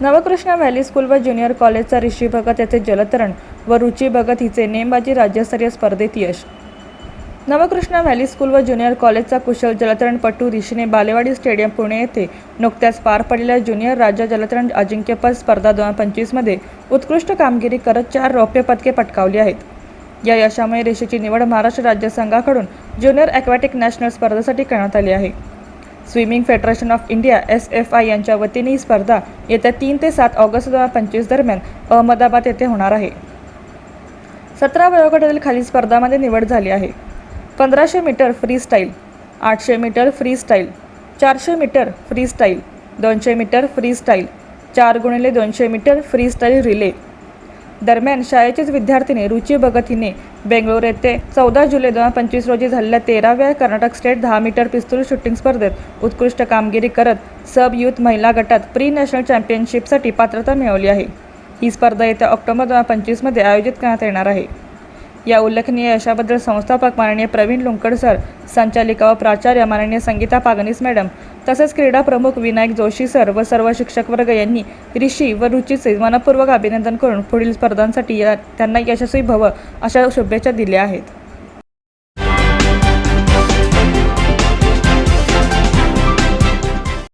Navkrishna valley school व junior कॉलेजचा ऋषी भगत याचे जलतरण व रुची भगत हिचे नेमबाजी राज्यस्तरीय स्पर्धेत यश. नवकृष्ण व्हॅली स्कूल व ज्युनियर कॉलेजचा कुशल जलतरणपटू ऋषीने बालेवाडी स्टेडियम पुणे येथे नुकत्याच पार पडलेल्या ज्युनियर राज्य जलतरण अजिंक्यपद स्पर्धा दोन हजार पंचवीसमध्ये उत्कृष्ट कामगिरी करत चार रौप्य पदके पटकावली आहेत. या यशामुळे ऋषीची निवड महाराष्ट्र राज्य संघाकडून ज्युनियर ॲक्वॅटिक नॅशनल स्पर्धेसाठी करण्यात आली आहे. Swimming federation of India S F I यांच्या वतीने ही स्पर्धा येत्या तीन ते सात ऑगस्ट दोन हजार पंचवीस दरम्यान अहमदाबाद येथे होणार आहे. सतरा वयोगटातील खालील स्पर्धामध्ये निवड झाली आहे. पंधराशे मीटर फ्री स्टाईल आठशे मीटर फ्री स्टाईल चारशे मीटर फ्री स्टाईल दोनशे मीटर फ्री स्टाईल चार गुणिले दोनशे मीटर फ्री स्टाईल रिले दरम्यान शाळेचीच विद्यार्थिनी रुची भगत हिने बेंगलोर येथे चौदा जुलै दोन हजार पंचवीस रोजी झालेल्या तेराव्या कर्नाटक स्टेट दहा मीटर पिस्तूल शूटिंग स्पर्धेत उत्कृष्ट कामगिरी करत सब युथ महिला गटात प्री नॅशनल चॅम्पियनशिपसाठी पात्रता मिळवली आहे. ही स्पर्धा येत्या ऑक्टोबर दोन हजार पंचवीसमध्ये आयोजित करण्यात येणार आहे. या उल्लेखनीय यशाबद्दल संस्थापक माननीय प्रवीण लुंकड सर संचालिका व प्राचार्य माननीय संगीता पागनीस मॅडम तसेच क्रीडा प्रमुख विनायक जोशी सर व सर्व शिक्षक वर्ग यांनी ऋषी व रुचीचे मनपूर्वक अभिनंदन करून पुढील स्पर्धांसाठी या त्यांना यशस्वी भव अशा शुभेच्छा दिल्या आहेत.